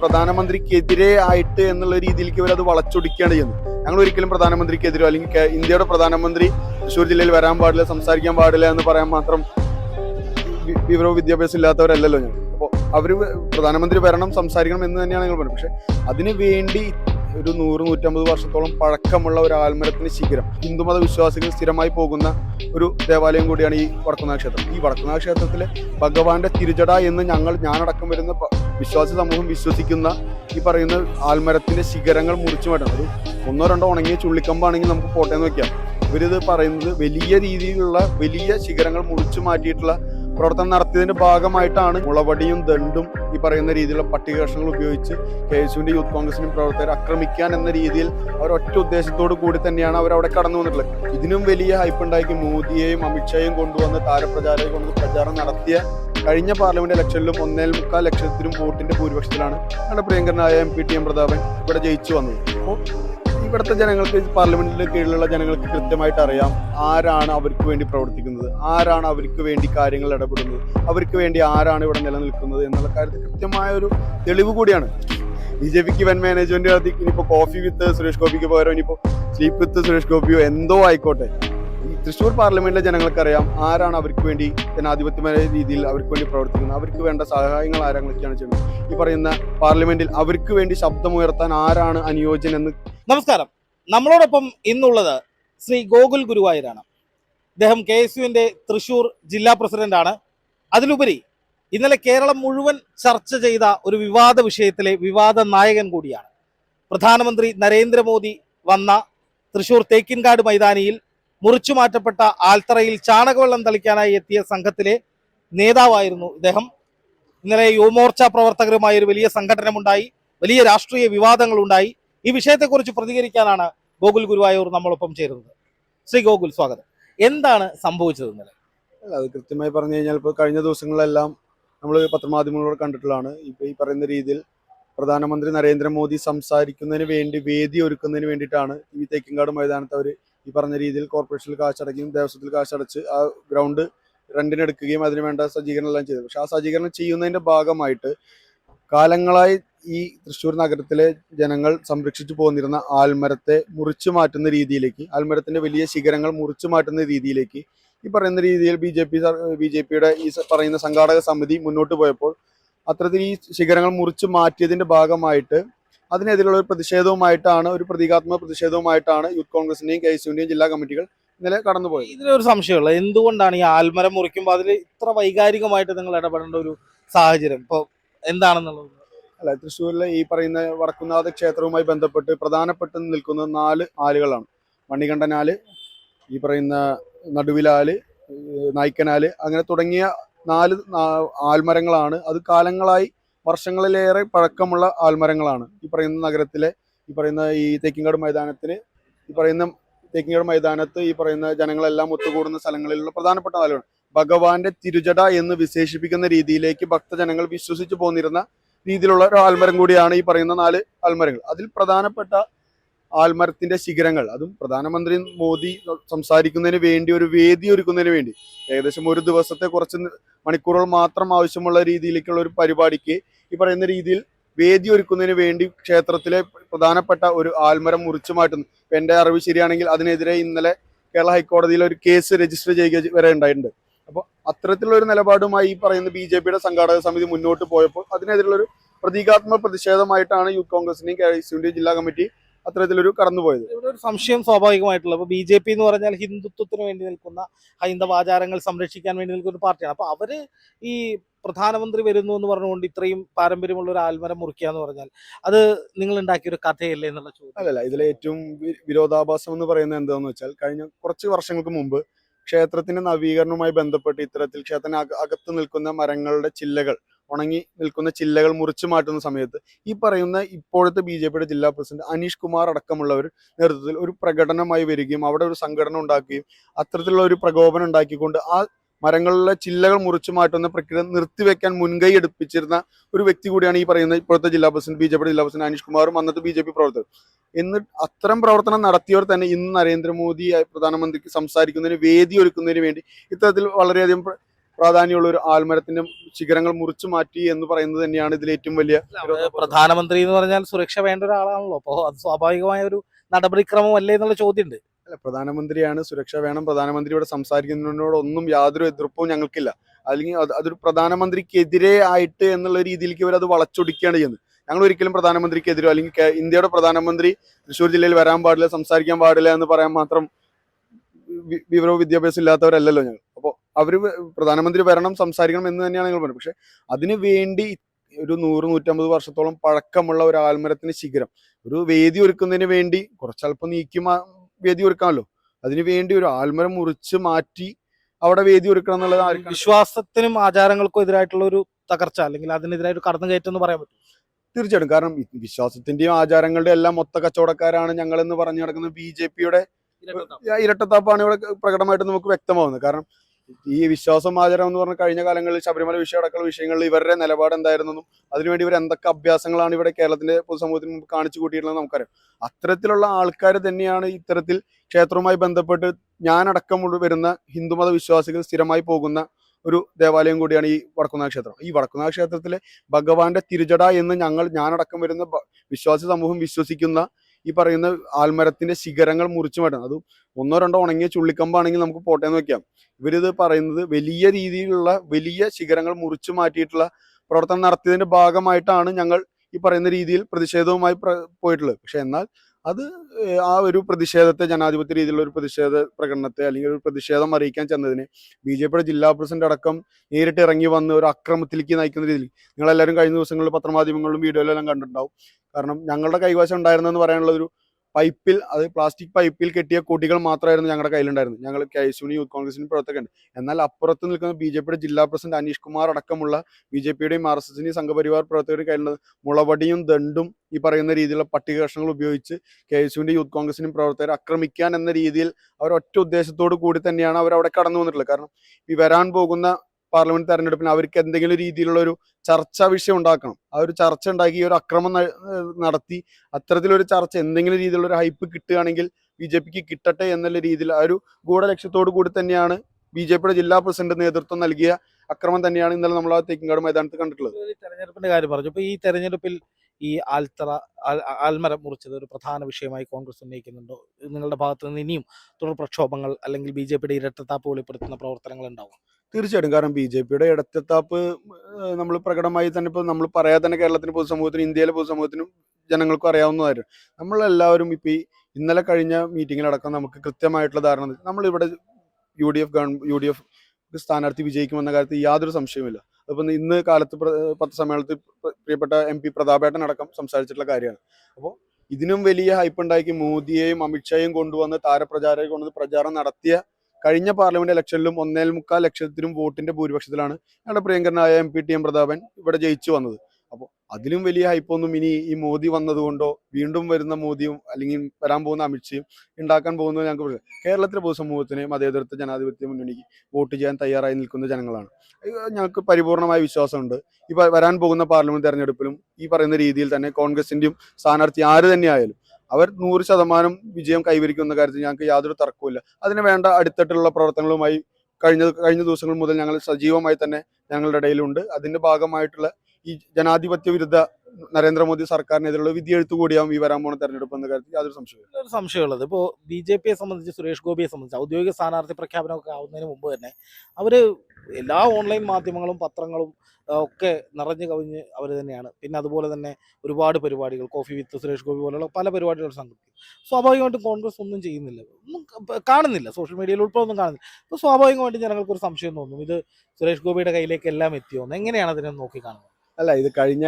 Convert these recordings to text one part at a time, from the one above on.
പ്രധാനമന്ത്രിക്കെതിരെ ആയിട്ട് എന്നുള്ള രീതിയിലേക്ക് ഇവരത് വളച്ചൊടിക്കുകയാണ് ചെയ്യുന്നത്. ഞങ്ങൾ ഒരിക്കലും പ്രധാനമന്ത്രിക്കെതിരോ അല്ലെങ്കിൽ ഇന്ത്യയുടെ പ്രധാനമന്ത്രി തൃശ്ശൂർ ജില്ലയിൽ വരാൻ പാടില്ല സംസാരിക്കാൻ പാടില്ല എന്ന് പറയാൻ മാത്രം വിവരവും വിദ്യാഭ്യാസം ഇല്ലാത്തവരല്ലല്ലോ ഞാൻ അപ്പോൾ അവർ പ്രധാനമന്ത്രി വരണം സംസാരിക്കണം എന്ന് തന്നെയാണ് ഞങ്ങൾ പറയുന്നത് പക്ഷെ അതിനു വേണ്ടി ഒരു നൂറ് നൂറ്റമ്പത് വർഷത്തോളം പഴക്കമുള്ള ഒരു ആൽമരത്തിന് ശിഖരം. ഹിന്ദുമത വിശ്വാസികൾ സ്ഥിരമായി പോകുന്ന ഒരു ദേവാലയം കൂടിയാണ് ഈ വടക്കുന്നാഥ ക്ഷേത്രം. ഈ വടക്കുന്നാഥ ക്ഷേത്രത്തിലെ ഭഗവാന്റെ തിരുചട എന്ന് ഞങ്ങൾ ഞാനടക്കം വരുന്ന വിശ്വാസി സമൂഹം വിശ്വസിക്കുന്ന ഈ പറയുന്ന ആൽമരത്തിന്റെ ശിഖരങ്ങൾ മുറിച്ചു മാറ്റണം. ഒരു ഒന്നോ രണ്ടോ ഉണങ്ങിയ ചുള്ളിക്കമ്പാണെങ്കിൽ നമുക്ക് പോട്ടെ എന്ന് വെക്കാം. ഇവരിത് പറയുന്നത് വലിയ രീതിയിലുള്ള വലിയ ശിഖരങ്ങൾ മുറിച്ചു മാറ്റിയിട്ടുള്ള പ്രവർത്തനം നടത്തിയതിന്റെ ഭാഗമായിട്ടാണ് മുളവടിയും ദണ്ടും ഈ പറയുന്ന രീതിയിലുള്ള പട്ടികകർഷങ്ങൾ ഉപയോഗിച്ച് കെ എസ് യുവിന്റെ യൂത്ത് കോൺഗ്രസിനും പ്രവർത്തകരെ ആക്രമിക്കാൻ എന്ന രീതിയിൽ അവർ ഒറ്റ ഉദ്ദേശത്തോടു കൂടി തന്നെയാണ് അവർ അവിടെ കടന്നു വന്നിട്ടുള്ളത്. ഇതിനും വലിയ ഹൈപ്പ് ഉണ്ടാക്കി മോദിയെയും അമിത്ഷായും കൊണ്ടുവന്ന് താരപ്രചാരം കൊണ്ട് പ്രചാരണം നടത്തിയ കഴിഞ്ഞ പാർലമെന്റ് ഇലക്ഷനിലും ഒന്നേ മുക്കാൽ ലക്ഷത്തിനും വോട്ടിന്റെ ഭൂരിപക്ഷത്തിലാണ് നമ്മുടെ പ്രിയങ്കരനായ M P T M Prathapan ഇവിടെ ജയിച്ചു വന്നത്. അപ്പോൾ ഇവിടുത്തെ ജനങ്ങൾക്ക് പാർലമെന്റിന്റെ കീഴിലുള്ള ജനങ്ങൾക്ക് കൃത്യമായിട്ട് അറിയാം ആരാണ് അവർക്ക് വേണ്ടി പ്രവർത്തിക്കുന്നത് ആരാണ് അവർക്ക് വേണ്ടി കാര്യങ്ങൾ ഇടപെടുന്നത് അവർക്ക് വേണ്ടി ആരാണ് ഇവിടെ നിലനിൽക്കുന്നത് എന്നുള്ള കാര്യത്തിൽ കൃത്യമായ ഒരു തെളിവ് കൂടിയാണ്. ബി ജെ പിക്ക് വൻ മാനേജ്മെന്റ് ഇനിയിപ്പോ കോഫി വിത്ത് സുരേഷ് ഗോപിക്ക് പകരം ഇനിയിപ്പോ സ്ലീപ്പ് വിത്ത് സുരേഷ് ഗോപിയോ എന്തോ ആയിക്കോട്ടെ. ഈ തൃശ്ശൂർ പാർലമെന്റിലെ ജനങ്ങൾക്കറിയാം ആരാണ് അവർക്ക് വേണ്ടി ജനാധിപത്യമായ രീതിയിൽ അവർക്ക് വേണ്ടി പ്രവർത്തിക്കുന്നത് അവർക്ക് വേണ്ട സഹായങ്ങൾ ആരാണ് ചെയ്യുന്നത്. ഈ പറയുന്ന പാർലമെന്റിൽ അവർക്ക് വേണ്ടി ശബ്ദമുയർത്താൻ ആരാണ് അനുയോജ്യൻ എന്ന് നമസ്കാരം. നമ്മളോടൊപ്പം ഇന്നുള്ളത് ശ്രീ ഗോകുൽ ഗുരുവായൂരാണ്. അദ്ദേഹം കെ എസ് യുവിന്റെ തൃശൂർ ജില്ലാ പ്രസിഡന്റാണ്. അതിലുപരി ഇന്നലെ കേരളം മുഴുവൻ ചർച്ച ചെയ്ത ഒരു വിവാദ വിഷയത്തിലെ വിവാദ നായകൻ കൂടിയാണ്. പ്രധാനമന്ത്രി നരേന്ദ്രമോദി വന്ന തൃശൂർ തേക്കിൻകാട് മൈതാനിയിൽ മുറിച്ചു മാറ്റപ്പെട്ട ആൽത്തറയിൽ ചാണകവെള്ളം തളിക്കാനായി എത്തിയ സംഘത്തിലെ നേതാവായിരുന്നു ഇദ്ദേഹം. ഇന്നലെ യുവമോർച്ച പ്രവർത്തകരുമായി ഒരു വലിയ സംഘടനമുണ്ടായി. വലിയ രാഷ്ട്രീയ വിവാദങ്ങളുണ്ടായി. ഈ വിഷയത്തെക്കുറിച്ച് പ്രതികരിക്കാനാണ് ഗോകുൽ ഗുരുവായൂർ നമ്മളൊപ്പം ചേരുന്നത്. ശ്രീ ഗോകുൽ സ്വാഗതം. എന്താണ് സംഭവിച്ചത് അല്ല അത് കൃത്യമായി പറഞ്ഞു കഴിഞ്ഞാൽ ഇപ്പോൾ കഴിഞ്ഞ ദിവസങ്ങളിലെല്ലാം നമ്മൾ പത്രമാധ്യമങ്ങളോട് കണ്ടിട്ടുള്ളതാണ്. ഇപ്പോൾ ഈ പറയുന്ന രീതിയിൽ പ്രധാനമന്ത്രി നരേന്ദ്രമോദി സംസാരിക്കുന്നതിന് വേണ്ടി വേദി ഒരുക്കുന്നതിന് വേണ്ടിയിട്ടാണ് ഈ തേക്കിങ്കാട് മൈതാനത്ത് അവർ ഈ പറഞ്ഞ രീതിയിൽ കോർപ്പറേഷനിൽ കാശടക്കുകയും ദേവസ്വത്തിൽ കാശടച്ച് ആ ഗ്രൗണ്ട് റെന്റിന് എടുക്കുകയും അതിന് വേണ്ട സജ്ജീകരണം എല്ലാം ചെയ്തു പക്ഷേ ആ സജ്ജീകരണം ചെയ്യുന്നതിന്റെ ഭാഗമായിട്ട് കാലങ്ങളായി ഈ തൃശ്ശൂർ നഗരത്തിലെ ജനങ്ങൾ സംരക്ഷിച്ചു പോന്നിരുന്ന ആൽമരത്തെ മുറിച്ചു മാറ്റുന്ന രീതിയിലേക്ക് ആൽമരത്തിന്റെ വലിയ ശിഖരങ്ങൾ മുറിച്ചു മാറ്റുന്ന രീതിയിലേക്ക് ഈ പറയുന്ന രീതിയിൽ B J P B J പിയുടെ ഈ പറയുന്ന സംഘാടക സമിതി മുന്നോട്ട് പോയപ്പോൾ അത്തരത്തിൽ ഈ ശിഖരങ്ങൾ മുറിച്ചു മാറ്റിയതിന്റെ ഭാഗമായിട്ട് അതിനെതിരെയുള്ള ഒരു പ്രതിഷേധവുമായിട്ടാണ് ഒരു പ്രതീകാത്മക പ്രതിഷേധവുമായിട്ടാണ് യൂത്ത് കോൺഗ്രസിന്റെയും കെ എസ് ജില്ലാ കമ്മിറ്റികൾ ഇന്നലെ കടന്നുപോയത്. ഇതിലൊരു സംശയമുള്ള. എന്തുകൊണ്ടാണ് ഈ ആൽമരം മുറിക്കുമ്പോൾ അതിൽ ഇത്ര വൈകാരികമായിട്ട് നിങ്ങൾ ഇടപെടേണ്ട ഒരു സാഹചര്യം? ഇപ്പോൾ എന്താണെന്നുള്ളത്? അല്ല തൃശ്ശൂരിലെ ഈ പറയുന്ന വടക്കുന്നാഥ ക്ഷേത്രവുമായി ബന്ധപ്പെട്ട് പ്രധാനപ്പെട്ട് നിൽക്കുന്ന നാല് ആലുകളാണ്. മണികണ്ഠനാല് ഈ പറയുന്ന നടുവിലാൽ നായ്ക്കനാല് അങ്ങനെ തുടങ്ങിയ നാല് ആൽമരങ്ങളാണ്. അത് കാലങ്ങളായി വർഷങ്ങളിലേറെ പഴക്കമുള്ള ആൽമരങ്ങളാണ്. ഈ പറയുന്ന നഗരത്തിലെ ഈ പറയുന്ന ഈ തേക്കിങ്കാട് മൈതാനത്തിന് ഈ പറയുന്ന തേക്കിങ്കാട് മൈതാനത്ത് ഈ പറയുന്ന ജനങ്ങളെല്ലാം ഒത്തുകൂടുന്ന സ്ഥലങ്ങളിലുള്ള പ്രധാനപ്പെട്ട ആലുകളാണ്. ഭഗവാന്റെ തിരുജട എന്ന് വിശേഷിപ്പിക്കുന്ന രീതിയിലേക്ക് ഭക്തജനങ്ങൾ വിശ്വസിച്ചു പോന്നിരുന്ന രീതിയിലുള്ള ഒരു ആൽമരം കൂടിയാണ് ഈ പറയുന്ന നാല് ആൽമരങ്ങൾ. അതിൽ പ്രധാനപ്പെട്ട ആൽമരത്തിന്റെ ശിഖരങ്ങൾ അതും പ്രധാനമന്ത്രി മോദി സംസാരിക്കുന്നതിന് വേണ്ടി ഒരു വേദി ഒരുക്കുന്നതിന് വേണ്ടി. ഏകദേശം ഒരു ദിവസത്തെ കുറച്ച് മണിക്കൂറുകൾ മാത്രം ആവശ്യമുള്ള രീതിയിലേക്കുള്ള ഒരു പരിപാടിക്ക് ഈ പറയുന്ന രീതിയിൽ വേദി ഒരുക്കുന്നതിന് വേണ്ടി ക്ഷേത്രത്തിലെ പ്രധാനപ്പെട്ട ഒരു ആൽമരം മുറിച്ചു മാറ്റുന്നു എന്റെ അറിവ് ശരിയാണെങ്കിൽ അതിനെതിരെ ഇന്നലെ കേരള ഹൈക്കോടതിയിൽ ഒരു കേസ് രജിസ്റ്റർ ചെയ്യുക വരെ ഉണ്ടായിട്ടുണ്ട്. അപ്പോൾ അത്തരത്തിലുള്ള ഒരു നിലപാടുമായി ഈ പറയുന്ന ബി ജെ പിയുടെ സംഘാടക സമിതി മുന്നോട്ട് പോയപ്പോൾ അതിനെതിരുള്ളൊരു പ്രതീകാത്മക പ്രതിഷേധമായിട്ടാണ് യൂത്ത് കോൺഗ്രസിന്റെയും കെ എസ് യുവിന്റെയും ജില്ലാ കമ്മിറ്റി അത്തരത്തിലൊരു കടന്നുപോയത്. ഇവിടെ ഒരു സംശയം സ്വാഭാവികമായിട്ടുള്ള ഇപ്പോൾ ബി ജെ പി എന്ന് പറഞ്ഞാൽ ഹിന്ദുത്വത്തിന് വേണ്ടി നിൽക്കുന്ന ഹൈന്ദവ ആചാരങ്ങൾ സംരക്ഷിക്കാൻ വേണ്ടി നിൽക്കുന്ന ഒരു പാർട്ടിയാണ്. അപ്പോൾ അവർ ഈ പ്രധാനമന്ത്രി വരുന്നു എന്ന് പറഞ്ഞുകൊണ്ട് ഇത്രയും പാരമ്പര്യമുള്ള ഒരു ആൽമരം മുറിക്കുക എന്ന് പറഞ്ഞാൽ അത് നിങ്ങൾ ഉണ്ടാക്കിയ ഒരു കഥയല്ലേ എന്നുള്ള ചോദ്യം. അല്ലല്ല ഇതിലെ ഏറ്റവും വിരോധാഭാസം എന്ന് പറയുന്നത് എന്താണെന്ന് വെച്ചാൽ കഴിഞ്ഞ കുറച്ച് വർഷങ്ങൾക്ക് മുമ്പ് ക്ഷേത്രത്തിന്റെ നവീകരണവുമായി ബന്ധപ്പെട്ട് ഇത്തരത്തിൽ ക്ഷേത്രത്തിന് അകത്ത് നിൽക്കുന്ന മരങ്ങളുടെ ചില്ലകൾ ഉണങ്ങി നിൽക്കുന്ന ചില്ലകൾ മുറിച്ചു മാറ്റുന്ന സമയത്ത് ഈ പറയുന്ന ഇപ്പോഴത്തെ ബി ജെ പിയുടെ ജില്ലാ പ്രസിഡന്റ് അനീഷ് കുമാർ അടക്കമുള്ളവർ നേതൃത്വത്തിൽ ഒരു പ്രകടനമായി വരികയും അവിടെ ഒരു സംഘടന ഉണ്ടാക്കുകയും അത്തരത്തിലുള്ള ഒരു പ്രകോപനം ഉണ്ടാക്കിക്കൊണ്ട് ആ മരങ്ങളിലെ ചില്ലകൾ മുറിച്ചു മാറ്റുന്ന പ്രക്രിയ നിർത്തിവെക്കാൻ മുൻകൈ എടുപ്പിച്ചിരുന്ന ഒരു വ്യക്തി കൂടിയാണ് ഈ പറയുന്ന ഇപ്പോഴത്തെ ജില്ലാ പ്രസിഡന്റ് ബി ജെ പിയുടെ ജില്ലാ പ്രസിഡന്റ് അനീഷ് കുമാറും അന്നത്തെ ബി ജെ പി പ്രവർത്തകർ എന്നിട്ട് അത്തരം പ്രവർത്തനം നടത്തിയവർ തന്നെ ഇന്ന് നരേന്ദ്രമോദി പ്രധാനമന്ത്രിക്ക് സംസാരിക്കുന്നതിന് വേദി ഒരുക്കുന്നതിന് വേണ്ടി ഇത്തരത്തിൽ വളരെയധികം പ്ര- പ്രാധാന്യമുള്ള ഒരു ആൽമരത്തിന്റെ ശിഖരങ്ങൾ മുറിച്ചു മാറ്റി എന്ന് പറയുന്നത് തന്നെയാണ് ഇതിൽ ഏറ്റവും വലിയ പ്രധാനമന്ത്രി എന്ന് പറഞ്ഞാൽ സുരക്ഷ വേണ്ട ഒരാളാണല്ലോ. അപ്പോൾ അത് സ്വാഭാവികമായ ഒരു നടപടിക്രമം അല്ലേ എന്നുള്ള ചോദ്യമുണ്ട്. അല്ല പ്രധാനമന്ത്രിയാണ് സുരക്ഷ വേണം പ്രധാനമന്ത്രിയോട് സംസാരിക്കുന്നതിനോടൊന്നും യാതൊരു എതിർപ്പും ഞങ്ങൾക്കില്ല. അല്ലെങ്കിൽ അത് അതൊരു പ്രധാനമന്ത്രിക്കെതിരെ ആയിട്ട് എന്നുള്ള രീതിയിലേക്ക് ഇവർ അത് വളച്ചൊടിക്കുകയാണ് ചെയ്യുന്നത്. ഞങ്ങൾ ഒരിക്കലും പ്രധാനമന്ത്രിക്കെതിരോ അല്ലെങ്കിൽ ഇന്ത്യയുടെ പ്രധാനമന്ത്രി തൃശ്ശൂർ ജില്ലയിൽ വരാൻ പാടില്ല സംസാരിക്കാൻ പാടില്ല എന്ന് പറയാൻ മാത്രം വിവരവും വിദ്യാഭ്യാസം ഇല്ലാത്തവരല്ലല്ലോ ഞങ്ങൾ. അപ്പോൾ അവർ പ്രധാനമന്ത്രി വരണം സംസാരിക്കണം എന്ന് തന്നെയാണ് ഞങ്ങൾ പറയുന്നത് പക്ഷെ അതിന് വേണ്ടി ഒരു നൂറ് നൂറ്റമ്പത് വർഷത്തോളം പഴക്കമുള്ള ഒരു ആൽമരത്തിന് ശിഖരം ഒരു വേദി ഒരുക്കുന്നതിന് വേണ്ടി കുറച്ചൽപ്പം നീക്കി വേദി ഒരുക്കാമല്ലോ? അതിനു വേണ്ടി ഒരു ആൽമരം മുറിച്ച് മാറ്റി അവിടെ വേദി ഒരുക്കണം എന്നുള്ളത് വിശ്വാസത്തിനും ആചാരങ്ങൾക്കും എതിരായിട്ടുള്ള ഒരു തകർച്ച അല്ലെങ്കിൽ അതിനെതിരായിട്ട് കടന്നു കയറ്റം എന്ന് പറയാൻ പറ്റും. തീർച്ചയായിട്ടും. കാരണം വിശ്വാസത്തിന്റെയും ആചാരങ്ങളുടെയും എല്ലാം മൊത്ത കച്ചവടക്കാരാണ് ഞങ്ങൾ എന്ന് പറഞ്ഞു നടക്കുന്നത് ബി ജെ പിയുടെ ഇരട്ടത്താപ്പാണ് ഇവിടെ പ്രകടമായിട്ട് നമുക്ക് വ്യക്തമാവുന്നത്. കാരണം ഈ വിശ്വാസം ആചാരം എന്ന് പറഞ്ഞ കഴിഞ്ഞ കാലങ്ങളിൽ ശബരിമല വിഷയം അടക്കമുള്ള വിഷയങ്ങളിൽ ഇവരുടെ നിലപാട് എന്തായിരുന്നെന്നും അതിനുവേണ്ടി ഇവർ എന്തൊക്കെ അഭ്യാസങ്ങളാണ് ഇവിടെ കേരളത്തിന്റെ പൊതുസമൂഹത്തിന് മുമ്പ് കാണിച്ചു കൂട്ടിയിട്ടുള്ളത് നമുക്കറിയാം. അത്തരത്തിലുള്ള ആൾക്കാർ തന്നെയാണ് ഇത്തരത്തിൽ ക്ഷേത്രവുമായി ബന്ധപ്പെട്ട് ഞാനടക്കമുള്ള വരുന്ന ഹിന്ദുമത വിശ്വാസികൾ സ്ഥിരമായി പോകുന്ന ഒരു ദേവാലയം കൂടിയാണ് ഈ വടക്കുന്നാഥ ക്ഷേത്രം. ഈ വടക്കുന്നാഥ ക്ഷേത്രത്തിലെ ഭഗവാന്റെ തിരുജട എന്ന് ഞങ്ങൾ ഞാനടക്കം വരുന്ന വിശ്വാസി സമൂഹം വിശ്വസിക്കുന്ന ഈ പറയുന്ന ആൽമരത്തിന്റെ ശിഖരങ്ങൾ മുറിച്ചു മാറ്റണം. അത് ഒന്നോ രണ്ടോ ഉണങ്ങിയ ചുള്ളിക്കമ്പാണെങ്കിൽ നമുക്ക് പോട്ടെ എന്ന് വെക്കാം. ഇവരിത് പറയുന്നത് വലിയ രീതിയിലുള്ള വലിയ ശിഖരങ്ങൾ മുറിച്ചു മാറ്റിയിട്ടുള്ള പ്രവർത്തനം നടത്തിയതിന്റെ ഭാഗമായിട്ടാണ് ഞങ്ങൾ ഈ പറയുന്ന രീതിയിൽ പ്രതിഷേധവുമായി പ്ര- പോയിട്ടുള്ളത്. പക്ഷെ എന്നാൽ അത് ആ ഒരു പ്രതിഷേധത്തെ ജനാധിപത്യ രീതിയിലുള്ള ഒരു പ്രതിഷേധ പ്രകടനത്തെ അല്ലെങ്കിൽ ഒരു പ്രതിഷേധം അറിയിക്കാൻ ചെന്നതിന് ബി ജെ പിയുടെ ജില്ലാ പ്രസിഡന്റ് അടക്കം നേരിട്ട് ഇറങ്ങി വന്ന് ഒരു അക്രമത്തിലേക്ക് നയിക്കുന്ന രീതിയിൽ നിങ്ങളെല്ലാവരും കഴിഞ്ഞ ദിവസങ്ങളിൽ പത്രമാധ്യമങ്ങളിലും വീഡിയോയിലെല്ലാം കണ്ടിട്ടുണ്ടാവും. കാരണം ഞങ്ങളുടെ കൈവശം ഉണ്ടായിരുന്നെന്ന് പറയാനുള്ള ഒരു പൈപ്പിൽ അത് പ്ലാസ്റ്റിക് പൈപ്പിൽ കെട്ടിയ കൊടികൾ മാത്രമായിരുന്നു ഞങ്ങളുടെ കയ്യിലുണ്ടായിരുന്നു ഞങ്ങൾ കെ എസ് യുനി യൂത്ത് കോൺഗ്രസിന് പ്രവർത്തകരുണ്ട്. എന്നാൽ അപ്പുറത്ത് നിൽക്കുന്ന ബി ജെ പിയുടെ ജില്ലാ പ്രസിഡന്റ് അനീഷ് കുമാർ അടക്കമുള്ള ബി ജെ പിയുടെയും ആർ എസ് എസിന്റെയും സംഘപരിവാർ പ്രവർത്തകരുടെ കയ്യിലുള്ളത് മുളവടിയും ദണ്ടും ഈ പറയുന്ന രീതിയിലുള്ള പട്ടിക കഷ്ണങ്ങൾ ഉപയോഗിച്ച് കെ എസ് യുവിന്റെ യൂത്ത് കോൺഗ്രസിനും പ്രവർത്തകരെ ആക്രമിക്കാൻ എന്ന രീതിയിൽ അവർ ഒറ്റ ഉദ്ദേശത്തോടു കൂടി തന്നെയാണ് അവർ അവിടെ കടന്നു വന്നിട്ടുള്ളത് കാരണം ഈ വരാൻ പോകുന്ന പാർലമെന്റ് തെരഞ്ഞെടുപ്പിന് അവർക്ക് എന്തെങ്കിലും രീതിയിലുള്ള ഒരു ചർച്ചാ വിഷയം ഉണ്ടാക്കണം. ആ ഒരു ചർച്ച ഉണ്ടാക്കി ഒരു അക്രമം നടത്തി അത്തരത്തിലൊരു ചർച്ച എന്തെങ്കിലും രീതിയിലുള്ള ഒരു ഹൈപ്പ് കിട്ടുകയാണെങ്കിൽ ബി ജെ പിക്ക് കിട്ടട്ടെ എന്നുള്ള രീതിയിൽ ആ ഒരു ഗൂഢലക്ഷ്യത്തോടു കൂടി തന്നെയാണ് ബി ജെ പിയുടെ ജില്ലാ പ്രസിഡന്റ് നേതൃത്വം നൽകിയ അക്രമം തന്നെയാണ് ഇന്നലെ നമ്മൾ ആ തേക്കിൻകാട് മൈതാനത്ത് കണ്ടിട്ടുള്ളത്. തെരഞ്ഞെടുപ്പിന്റെ കാര്യം പറഞ്ഞു. ഇപ്പൊ ഈ തെരഞ്ഞെടുപ്പിൽ ഈ ആൽത്തറ ആൽ- ആൽമരം മുറിച്ചത് ഒരു പ്രധാന വിഷയമായി കോൺഗ്രസ് ഉന്നയിക്കുന്നുണ്ടോ. നിങ്ങളുടെ ഭാഗത്ത് നിന്ന് ഇനിയും തുടർ പ്രക്ഷോഭങ്ങൾ അല്ലെങ്കിൽ ബി ജെ പിയുടെ ഇരട്ടത്താപ്പ് വെളിപ്പെടുത്തുന്ന പ്രവർത്തനങ്ങൾ ഉണ്ടാവും. തീർച്ചയായിട്ടും. കാരണം ബി ജെ പിയുടെ ഇടത്തെത്താപ്പ് നമ്മൾ പ്രകടമായി തന്നെ ഇപ്പോൾ നമ്മൾ പറയാതെ തന്നെ കേരളത്തിന് പൊതുസമൂഹത്തിനും ഇന്ത്യയിലെ പൊതുസമൂഹത്തിനും ജനങ്ങൾക്കും അറിയാവുന്നതായിരുന്നു. നമ്മളെല്ലാവരും ഇപ്പം ഈ ഇന്നലെ കഴിഞ്ഞ മീറ്റിങ്ങിലടക്കം നമുക്ക് കൃത്യമായിട്ടുള്ള ധാരണ. നമ്മളിവിടെ U D F government U D F സ്ഥാനാർത്ഥി വിജയിക്കുമെന്ന കാര്യത്തിൽ യാതൊരു സംശയവുമില്ല. അതിപ്പം ഇന്ന് കാലത്ത് പത്രസമ്മേളനത്തിൽ പ്രിയപ്പെട്ട എം പി പ്രതാപേട്ടൻ അടക്കം സംസാരിച്ചിട്ടുള്ള കാര്യമാണ്. അപ്പോൾ ഇതിനും വലിയ ഹൈപ്പ് ഉണ്ടാക്കി മോദിയെയും അമിത്ഷായും കൊണ്ടുവന്ന് താരപ്രചാരകരെ കൊണ്ടുവന്ന് പ്രചാരണം നടത്തിയ കഴിഞ്ഞ പാർലമെന്റ് ഇലക്ഷനിലും ഒന്നേൽ മുക്കാൽ ലക്ഷത്തിനും വോട്ടിന്റെ ഭൂരിപക്ഷത്തിലാണ് ഞങ്ങളുടെ പ്രിയങ്കരനായ M P T M Prathapan ഇവിടെ ജയിച്ചു വന്നത്. അപ്പോൾ അതിലും വലിയ ഹൈപ്പൊന്നും ഇനി ഈ മോദി വന്നതുകൊണ്ടോ വീണ്ടും വരുന്ന മോദിയും അല്ലെങ്കിൽ വരാൻ പോകുന്ന അമിത്ഷയും ഉണ്ടാക്കാൻ പോകുന്നത് ഞങ്ങൾക്ക്. കേരളത്തിലെ പൊതുസമൂഹത്തിന് മതേതരത്വ ജനാധിപത്യ മുന്നണിക്ക് വോട്ട് ചെയ്യാൻ തയ്യാറായി നിൽക്കുന്ന ജനങ്ങളാണ്. ഞങ്ങൾക്ക് പരിപൂർണമായ വിശ്വാസമുണ്ട്. ഈ വരാൻ പോകുന്ന പാർലമെന്റ് തെരഞ്ഞെടുപ്പിലും ഈ പറയുന്ന രീതിയിൽ തന്നെ കോൺഗ്രസിന്റെയും സ്ഥാനാർത്ഥി ആര് തന്നെയായാലും അവർ നൂറ് ശതമാനം വിജയം കൈവരിക്കുന്ന കാര്യത്തിൽ ഞങ്ങൾക്ക് യാതൊരു തർക്കവുമില്ല. അതിന് വേണ്ട അടിത്തട്ടിലുള്ള പ്രവർത്തനങ്ങളുമായി കഴിഞ്ഞ കഴിഞ്ഞ ദിവസങ്ങൾ മുതൽ ഞങ്ങൾ സജീവമായി തന്നെ ഞങ്ങളുടെ ഇടയിലുണ്ട്. അതിന്റെ ഭാഗമായിട്ടുള്ള ഈ ജനാധിപത്യ വിരുദ്ധ നരേന്ദ്രമോദി സർക്കാരിനെതിരെയുള്ള വിധിയെഴുത്ത് കൂടിയാവും ഈ വരാൻ പോണ തെരഞ്ഞെടുപ്പ് എന്ന കാര്യത്തിൽ യാതൊരു സംശയമില്ല ഒരു സംശയമുള്ളത്. ഇപ്പോൾ ബി ജെ പിയെ സംബന്ധിച്ച് സുരേഷ് ഗോപിയെ സംബന്ധിച്ച് ഔദ്യോഗിക സ്ഥാനാർത്ഥി പ്രഖ്യാപനമൊക്കെ ആവുന്നതിന് മുമ്പ് തന്നെ അവർ എല്ലാ ഓൺലൈൻ മാധ്യമങ്ങളും പത്രങ്ങളും ഒക്കെ നിറഞ്ഞു കവിഞ്ഞ് അവർ തന്നെയാണ്. പിന്നെ അതുപോലെ തന്നെ ഒരുപാട് പരിപാടികൾ കോഫി വിത്ത് സുരേഷ് ഗോപി പോലുള്ള പല പരിപാടികൾ സംഘടിപ്പിക്കും. സ്വാഭാവികമായിട്ടും കോൺഗ്രസ് ഒന്നും ചെയ്യുന്നില്ല. ഒന്നും കാണുന്നില്ല. സോഷ്യൽ മീഡിയയിൽ ഉൾപ്പെടെ ഒന്നും കാണുന്നില്ല. അപ്പോൾ സ്വാഭാവികമായിട്ടും ജനങ്ങൾക്കൊരു സംശയം തോന്നും. ഇത് സുരേഷ് ഗോപിയുടെ കയ്യിലേക്ക് എല്ലാം എത്തിയോ? എന്ന് എങ്ങനെയാണ് അതിനെ നോക്കി കാണുന്നത്? അല്ല ഇത് കഴിഞ്ഞ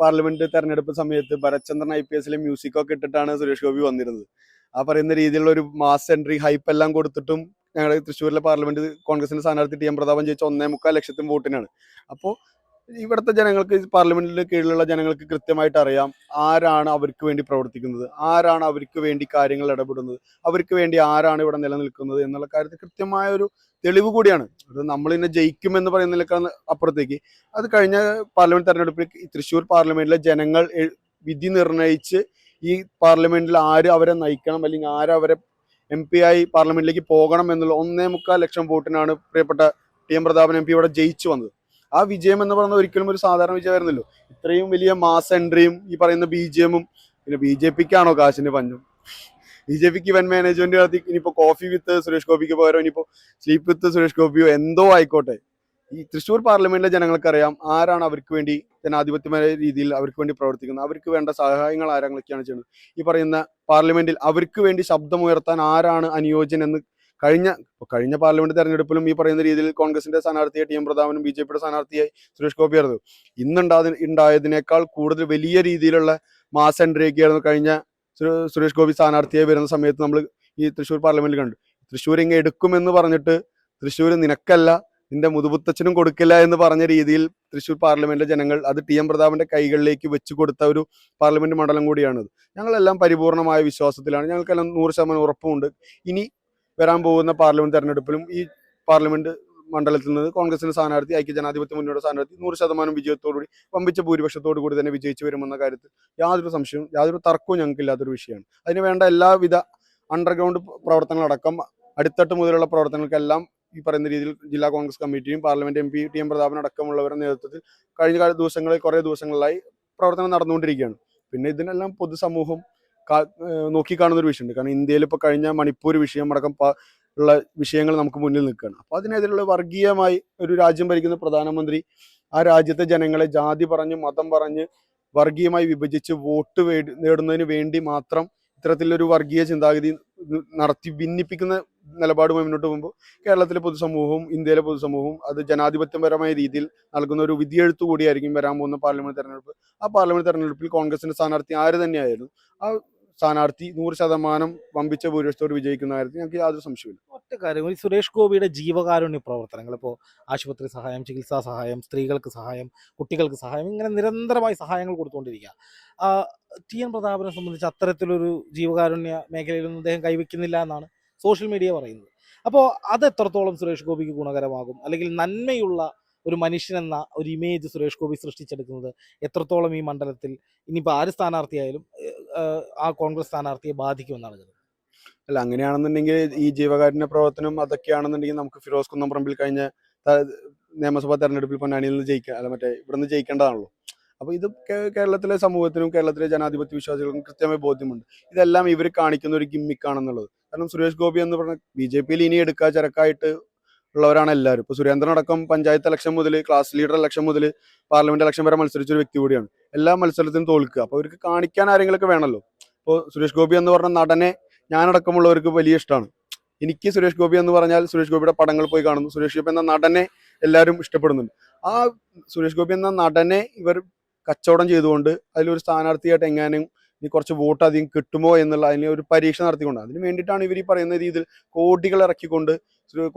പാർലമെന്റ് തെരഞ്ഞെടുപ്പ് സമയത്ത് ഭരത്ചന്ദ്രൻ ഐ പി എസിലെ മ്യൂസിക് ഒക്കെ ഇട്ടിട്ടാണ് സുരേഷ് ഗോപി വന്നിരുന്നത്. ആ പറയുന്ന രീതിയിലുള്ള ഒരു മാസ് എൻട്രി ഹൈപ്പ് എല്ലാം കൊടുത്തിട്ടും ഞങ്ങളുടെ തൃശ്ശൂരിലെ പാർലമെന്റ് കോൺഗ്രസിന്റെ സ്ഥാനാർത്ഥി ടി എം പ്രതാപൻ ജയിച്ച ഒന്നേ മുക്കാൽ ലക്ഷത്തിന് വോട്ടിനാണ്. അപ്പോൾ ഇവിടുത്തെ ജനങ്ങൾക്ക് പാർലമെന്റിന്റെ കീഴിലുള്ള ജനങ്ങൾക്ക് കൃത്യമായിട്ട് അറിയാം ആരാണ് അവർക്ക് വേണ്ടി പ്രവർത്തിക്കുന്നത് ആരാണ് അവർക്ക് വേണ്ടി കാര്യങ്ങൾ ഇടപെടുന്നത് അവർക്ക് വേണ്ടി ആരാണ് ഇവിടെ നിലനിൽക്കുന്നത് എന്നുള്ള കാര്യത്തിൽ കൃത്യമായ ഒരു തെളിവ് കൂടിയാണ്. അത് നമ്മൾ ഇന്നെ ജയിക്കുമെന്ന് പറയുന്നതിനേക്കാൾ അപ്പുറത്തേക്ക്. അത് കഴിഞ്ഞ പാർലമെന്റ് തെരഞ്ഞെടുപ്പിൽ തൃശ്ശൂർ പാർലമെന്റിലെ ജനങ്ങൾ വിധി നിർണയിച്ച് ഈ പാർലമെന്റിൽ ആര് അവരെ നയിക്കണം അല്ലെങ്കിൽ ആരവരെ എം പി ആയി പാർലമെന്റിലേക്ക് പോകണം എന്നുള്ള ഒന്നേ മുക്കാൽ ലക്ഷം വോട്ടിനാണ് പ്രിയപ്പെട്ട T M Prathapan M P ഇവിടെ ജയിച്ചു വന്നത്. ആ വിജയം എന്ന് പറയുന്നത് ഒരിക്കലും ഒരു സാധാരണ വിജയമായിരുന്നല്ലോ ഇത്രയും വലിയ മാസ് എൻട്രിയും ഈ പറയുന്ന ബി ജി എമ്മും പിന്നെ ബി ജെ പിക്കാണോ കാശിന്റെ പഞ്ഞും? ബി ജെ പിക്ക് ഇവൻ മാനേജ്മെന്റ് നടത്തി ഇനിയിപ്പോ കോഫി വിത്ത് സുരേഷ് ഗോപിക്ക് പകരം ഇനിയിപ്പോ സ്ലീപ്പ് വിത്ത് സുരേഷ് ഗോപിയോ എന്തോ ആയിക്കോട്ടെ. ഈ തൃശ്ശൂർ പാർലമെന്റിലെ ജനങ്ങൾക്കറിയാം ആരാണ് അവർക്ക് വേണ്ടി ജനാധിപത്യമായ രീതിയിൽ അവർക്ക് വേണ്ടി പ്രവർത്തിക്കുന്നത്. അവർക്ക് വേണ്ട സഹായങ്ങൾ ആരാണ് ചെയ്യുന്നത്. ഈ പറയുന്ന പാർലമെന്റിൽ അവർക്ക് വേണ്ടി ശബ്ദമുയർത്താൻ ആരാണ് അനുയോജ്യൻ എന്ന് കഴിഞ്ഞ കഴിഞ്ഞ പാർലമെന്റ് തെരഞ്ഞെടുപ്പിലും ഈ പറയുന്ന രീതിയിൽ കോൺഗ്രസിന്റെ സ്ഥാനാർത്ഥിയെ ടി എം പ്രതാപനും ബി ജെ പിയുടെ സ്ഥാനാർത്ഥിയായി സുരേഷ് ഗോപി ആയിരുന്നു ഇന്നുണ്ടാ ഉണ്ടായതിനേക്കാൾ കൂടുതൽ വലിയ രീതിയിലുള്ള മാസ് എൻട്രിയൊക്കെയായിരുന്നു കഴിഞ്ഞ സുരേഷ് ഗോപി സ്ഥാനാർത്ഥിയായി വരുന്ന സമയത്ത് നമ്മൾ ഈ തൃശ്ശൂർ പാർലമെന്റിൽ കണ്ടു. തൃശ്ശൂർ ഇങ്ങ് എടുക്കുമെന്ന് പറഞ്ഞിട്ട് തൃശ്ശൂർ നിനക്കല്ല നിന്റെ മുതുപുത്തച്ഛനും കൊടുക്കില്ല എന്ന് പറഞ്ഞ രീതിയിൽ തൃശ്ശൂർ പാർലമെന്റിലെ ജനങ്ങൾ അത് ടി എം പ്രതാപന്റെ കൈകളിലേക്ക് വെച്ചു കൊടുത്ത ഒരു പാർലമെന്റ് മണ്ഡലം കൂടിയാണിത്. ഞങ്ങളെല്ലാം പരിപൂർണമായ വിശ്വാസത്തിലാണ്. ഞങ്ങൾക്കെല്ലാം നൂറ് ശതമാനം ഉറപ്പുമുണ്ട്. ഇനി വരാൻ പോകുന്ന പാർലമെന്റ് തെരഞ്ഞെടുപ്പിലും ഈ പാർലമെന്റ് മണ്ഡലത്തിൽ നിന്ന് കോൺഗ്രസിന്റെ സ്ഥാനാർത്ഥി ഐക്യ ജനാധിപത്യ മുന്നോട്ട് സ്ഥാനാർത്ഥി നൂറ് ശതമാനം വിജയത്തോടുകൂടി വമ്പിച്ച ഭൂരിപക്ഷത്തോടു കൂടി തന്നെ വിജയിച്ചു വരുമെന്ന കാര്യത്തിൽ യാതൊരു സംശയവും യാതൊരു തർക്കവും ഞങ്ങൾക്ക് ഇല്ലാത്തൊരു വിഷയമാണ്. അതിന് വേണ്ട എല്ലാവിധ അണ്ടർഗ്രൗണ്ട് പ്രവർത്തനങ്ങളടക്കം അടിത്തട്ട് മുതലുള്ള പ്രവർത്തനങ്ങൾക്കെല്ലാം ഈ പറയുന്ന രീതിയിൽ ജില്ലാ കോൺഗ്രസ് കമ്മിറ്റിയും parliament M P T M Prathapan അടക്കമുള്ളവരുടെ നേതൃത്വത്തിൽ കഴിഞ്ഞ ദിവസങ്ങളിൽ കുറേ ദിവസങ്ങളിലായി പ്രവർത്തനം നടന്നുകൊണ്ടിരിക്കുകയാണ്. പിന്നെ ഇതിനെല്ലാം പൊതുസമൂഹം നോക്കിക്കാണുന്ന ഒരു വിഷയമുണ്ട്. കാരണം ഇന്ത്യയിൽ ഇപ്പോൾ കഴിഞ്ഞ മണിപ്പൂർ വിഷയം അടക്കം ഉള്ള വിഷയങ്ങൾ നമുക്ക് മുന്നിൽ നിൽക്കുകയാണ് അപ്പോൾ അതിനെതിരെയുള്ള വർഗീയമായി ഒരു രാജ്യം ഭരിക്കുന്ന പ്രധാനമന്ത്രി ആ രാജ്യത്തെ ജനങ്ങളെ ജാതി പറഞ്ഞ് മതം പറഞ്ഞ് വർഗീയമായി വിഭജിച്ച് വോട്ട് വേടി നേടുന്നതിന് വേണ്ടി മാത്രം ഇത്തരത്തിലൊരു വർഗീയ ചിന്താഗതി നടത്തി ഭിന്നിപ്പിക്കുന്ന നിലപാടുമായി മുന്നോട്ട് പോകുമ്പോൾ കേരളത്തിലെ പൊതുസമൂഹവും ഇന്ത്യയിലെ പൊതുസമൂഹവും അത് ജനാധിപത്യപരമായ രീതിയിൽ നൽകുന്ന ഒരു വിധിയെഴുത്തു കൂടിയായിരിക്കും വരാൻ പോകുന്ന പാർലമെന്റ് തെരഞ്ഞെടുപ്പ്. ആ പാർലമെന്റ് തെരഞ്ഞെടുപ്പിൽ കോൺഗ്രസിന്റെ സ്ഥാനാർത്ഥി ആര് തന്നെയായിരുന്നു? ആ സ്ഥാനാർത്ഥി നൂറ് ശതമാനം വമ്പിച്ച ഭൂരിപക്ഷത്തോട് വിജയിക്കുന്ന ഞങ്ങൾക്ക് യാതൊരു സംശയമില്ല ഒറ്റ കാര്യം ഈ സുരേഷ് ഗോപിയുടെ ജീവകാരുണ്യ പ്രവർത്തനങ്ങൾ ഇപ്പോൾ ആശുപത്രി സഹായം ചികിത്സാ സഹായം സ്ത്രീകൾക്ക് സഹായം കുട്ടികൾക്ക് സഹായം ഇങ്ങനെ നിരന്തരമായി സഹായങ്ങൾ കൊടുത്തുകൊണ്ടിരിക്കുക. ടി എൻ പ്രതാപനെ സംബന്ധിച്ച് അത്തരത്തിലൊരു ജീവകാരുണ്യ മേഖലയിലൊന്നും അദ്ദേഹം കൈവയ്ക്കുന്നില്ല എന്നാണ് സോഷ്യൽ മീഡിയ പറയുന്നത്. അപ്പോൾ അത് എത്രത്തോളം സുരേഷ് ഗോപിക്ക് ഗുണകരമാകും? അല്ലെങ്കിൽ നന്മയുള്ള ഒരു മനുഷ്യൻ എന്ന ഒരു ഇമേജ് സുരേഷ് ഗോപി സൃഷ്ടിച്ചെടുക്കുന്നത് എത്രത്തോളം ഈ മണ്ഡലത്തിൽ ഇനിയിപ്പോൾ ആര് സ്ഥാനാർത്ഥിയായാലും ആ കോൺഗ്രസ് സ്ഥാനാർത്ഥിയെ ബാധിക്കുമെന്നാണ് അല്ല അങ്ങനെയാണെന്നുണ്ടെങ്കിൽ ഈ ജീവകാരുണ്യ പ്രവർത്തനം അതൊക്കെയാണെന്നുണ്ടെങ്കിൽ നമുക്ക് ഫിറോസ് കുന്നംപറമ്പിൽ കഴിഞ്ഞ നിയമസഭാ തെരഞ്ഞെടുപ്പിൽ പൊന്നാനിയിൽ നിന്ന് ജയിക്കുക അല്ല മറ്റേ ഇവിടുന്ന് ജയിക്കേണ്ടതാണല്ലോ. അപ്പൊ ഇത് കേരളത്തിലെ സമൂഹത്തിനും കേരളത്തിലെ ജനാധിപത്യ വിശ്വാസികൾക്കും കൃത്യമായി ബോധ്യമുണ്ട്. ഇതെല്ലാം ഇവർ കാണിക്കുന്ന ഒരു ഗിമ്മിക്കാണെന്നുള്ളത്. കാരണം സുരേഷ് ഗോപി എന്ന് പറഞ്ഞ ബി ജെ പിയിൽ ഇനി എടുക്കുക ചരക്കായിട്ട് ഉള്ളവരാണ് എല്ലാവരും. ഇപ്പൊ സുരേന്ദ്രൻ അടക്കം പഞ്ചായത്ത് ഇലക്ഷൻ മുതൽ ക്ലാസ് ലീഡർ ഇലക്ഷൻ മുതൽ പാർലമെന്റ് ഇലക്ഷൻ വരെ മത്സരിച്ച ഒരു വ്യക്തി കൂടിയാണ്. എല്ലാ മത്സരത്തിനും തോൽക്കുക. അപ്പോൾ അവർക്ക് കാണിക്കാൻ ആരെങ്കിലുമൊക്കെ വേണമല്ലോ? ഇപ്പോൾ സുരേഷ് ഗോപി എന്ന് പറഞ്ഞ നടനെ ഞാനടക്കമുള്ളവർക്ക് വലിയ ഇഷ്ടമാണ് എനിക്ക് സുരേഷ് ഗോപി എന്ന് പറഞ്ഞാൽ സുരേഷ് ഗോപിയുടെ പടങ്ങൾ പോയി കാണുന്നു. സുരേഷ് ഗോപി എന്ന നടനെ എല്ലാവരും ഇഷ്ടപ്പെടുന്നുണ്ട്. ആ സുരേഷ് ഗോപി എന്ന നടനെ ഇവർ കച്ചവടം ചെയ്തുകൊണ്ട് അതിലൊരു സ്ഥാനാർത്ഥിയായിട്ട് എങ്ങാനും ഇനി കുറച്ച് വോട്ട് അധികം കിട്ടുമോ എന്നുള്ള അതിന് ഒരു പരീക്ഷ നടത്തിക്കൊണ്ട് അതിന് വേണ്ടിയിട്ടാണ് ഇവർ ഈ പറയുന്ന രീതിയിൽ കോടികൾ ഇറക്കിക്കൊണ്ട്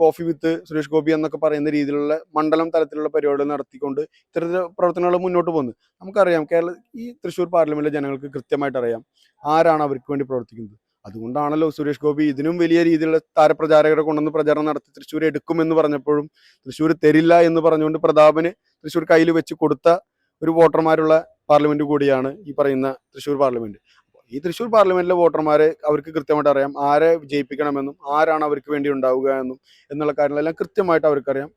കോഫി വിത്ത് സുരേഷ് ഗോപി എന്നൊക്കെ പറയുന്ന രീതിയിലുള്ള മണ്ഡലം തലത്തിലുള്ള പരിപാടികൾ നടത്തിക്കൊണ്ട് ഇത്തരത്തിൽ പ്രവർത്തനങ്ങൾ മുന്നോട്ട് പോകുന്നത്. നമുക്കറിയാം കേരള ഈ തൃശ്ശൂർ പാർലമെന്റിലെ ജനങ്ങൾക്ക് കൃത്യമായിട്ട് അറിയാം ആരാണ് അവർക്ക് വേണ്ടി പ്രവർത്തിക്കുന്നത്. അതുകൊണ്ടാണല്ലോ സുരേഷ് ഗോപി ഇതിനും വലിയ രീതിയിലുള്ള താരപ്രചാരകരെ കൊണ്ടുവന്ന് പ്രചാരണം നടത്തി തൃശ്ശൂർ എടുക്കുമെന്ന് പറഞ്ഞപ്പോഴും തൃശ്ശൂർ തരില്ല എന്ന് പറഞ്ഞുകൊണ്ട് പ്രതാപന് തൃശ്ശൂർ കയ്യിൽ വെച്ച് കൊടുത്ത ഒരു വോട്ടർമാരുള്ള പാർലമെന്റ് കൂടിയാണ് ഈ പറയുന്ന തൃശ്ശൂർ പാർലമെന്റ്. ഈ തൃശ്ശൂർ പാർലമെന്റിലെ വോട്ടർമാരെ അവർക്ക് കൃത്യമായിട്ട് അറിയാം. ആരെ വിജയിപ്പിക്കണമെന്നും ആരാണ് അവർക്ക് വേണ്ടി ഉണ്ടാവുക എന്നും എന്നുള്ള കാര്യങ്ങളെല്ലാം കൃത്യമായിട്ട് അവർക്കറിയാം.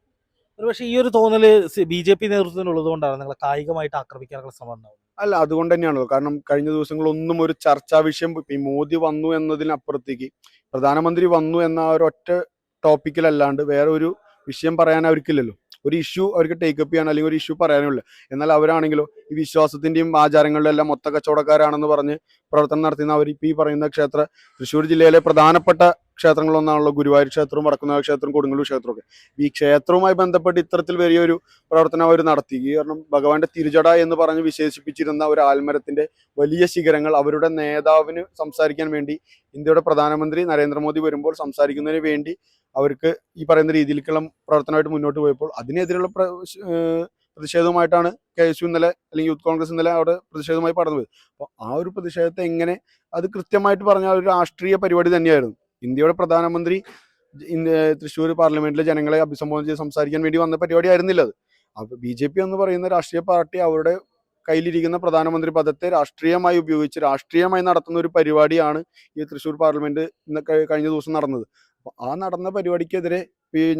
ഒരുപക്ഷെ ഈ ഒരു തോന്നൽ ബി ജെ പി നേതൃത്വത്തിനുള്ളത് കൊണ്ടാണ് നിങ്ങളെ കായികമായിട്ട് ആക്രമിക്കാനുള്ള ശ്രമം ഉണ്ടാവുന്നത്. അല്ല അതുകൊണ്ട് തന്നെയാണല്ലോ. കാരണം കഴിഞ്ഞ ദിവസങ്ങളൊന്നും ഒരു ചർച്ചാ വിഷയം ഈ മോദി വന്നു എന്നതിനപ്പുറത്തേക്ക് പ്രധാനമന്ത്രി വന്നു എന്ന ഒരൊറ്റ ടോപ്പിക്കിലല്ലാണ്ട് വേറെ ഒരു വിഷയം പറയാൻ അവർക്കില്ലല്ലോ. ഒരു ഇഷ്യൂ അവർക്ക് ടേക്കപ്പ് ചെയ്യാൻ അല്ലെങ്കിൽ ഒരു ഇഷ്യൂ പറയാനുമില്ല എന്നാൽ അവരാണെങ്കിലോ ഈ വിശ്വാസത്തിന്റെയും ആചാരങ്ങളുടെ എല്ലാം മൊത്ത കച്ചവടക്കാരാണെന്ന് പറഞ്ഞ് പ്രവർത്തനം നടത്തുന്ന അവർ ഈ പറയുന്ന ക്ഷേത്ര തൃശ്ശൂർ ജില്ലയിലെ പ്രധാനപ്പെട്ട ക്ഷേത്രങ്ങളൊന്നാണല്ലോ ഗുരുവായൂർ ക്ഷേത്രവും വടക്കുന്നാഥ ക്ഷേത്രവും കൊടുങ്ങല്ലൂർ ക്ഷേത്രമൊക്കെ. ഈ ക്ഷേത്രവുമായി ബന്ധപ്പെട്ട് ഇത്തരത്തിൽ വലിയൊരു പ്രവർത്തനം അവർ നടത്തി. കാരണം ഭഗവാന്റെ തിരുചട എന്ന് പറഞ്ഞ് വിശേഷിപ്പിച്ചിരുന്ന ഒരു ആൽമരത്തിന്റെ വലിയ ശിഖരങ്ങൾ അവരുടെ നേതാവിന് സംസാരിക്കാൻ വേണ്ടി ഇന്ത്യയുടെ പ്രധാനമന്ത്രി നരേന്ദ്രമോദി വരുമ്പോൾ സംസാരിക്കുന്നതിന് വേണ്ടി അവർക്ക് ഈ പറയുന്ന രീതിയിലേക്കുള്ള പ്രവർത്തനമായിട്ട് മുന്നോട്ട് പോയപ്പോൾ അതിനെതിരെയുള്ള പ്രതിഷേധവുമായിട്ടാണ് കെ എസ് യു ഇന്നലെ അല്ലെങ്കിൽ യൂത്ത് കോൺഗ്രസ് ഇന്നലെ അവിടെ പ്രതിഷേധവുമായി പറഞ്ഞത് അപ്പോൾ ആ ഒരു പ്രതിഷേധത്തെ എങ്ങനെ അത് കൃത്യമായിട്ട് പറഞ്ഞ ഒരു രാഷ്ട്രീയ പരിപാടി തന്നെയായിരുന്നു. ഇന്ത്യയുടെ പ്രധാനമന്ത്രി തൃശ്ശൂർ പാർലമെന്റിലെ ജനങ്ങളെ അഭിസംബോധന ചെയ്ത് സംസാരിക്കാൻ വേണ്ടി വന്ന പരിപാടി ആയിരുന്നില്ല അത്. അപ്പൊ ബി ജെ പി എന്ന് പറയുന്ന രാഷ്ട്രീയ പാർട്ടി അവരുടെ കയ്യിലിരിക്കുന്ന പ്രധാനമന്ത്രി പദത്തെ രാഷ്ട്രീയമായി ഉപയോഗിച്ച് രാഷ്ട്രീയമായി നടത്തുന്ന ഒരു പരിപാടിയാണ് ഈ തൃശ്ശൂർ പാർലമെന്റ് കഴിഞ്ഞ ദിവസം നടന്നത്. ആ നടന്ന പരിപാടിക്കെതിരെ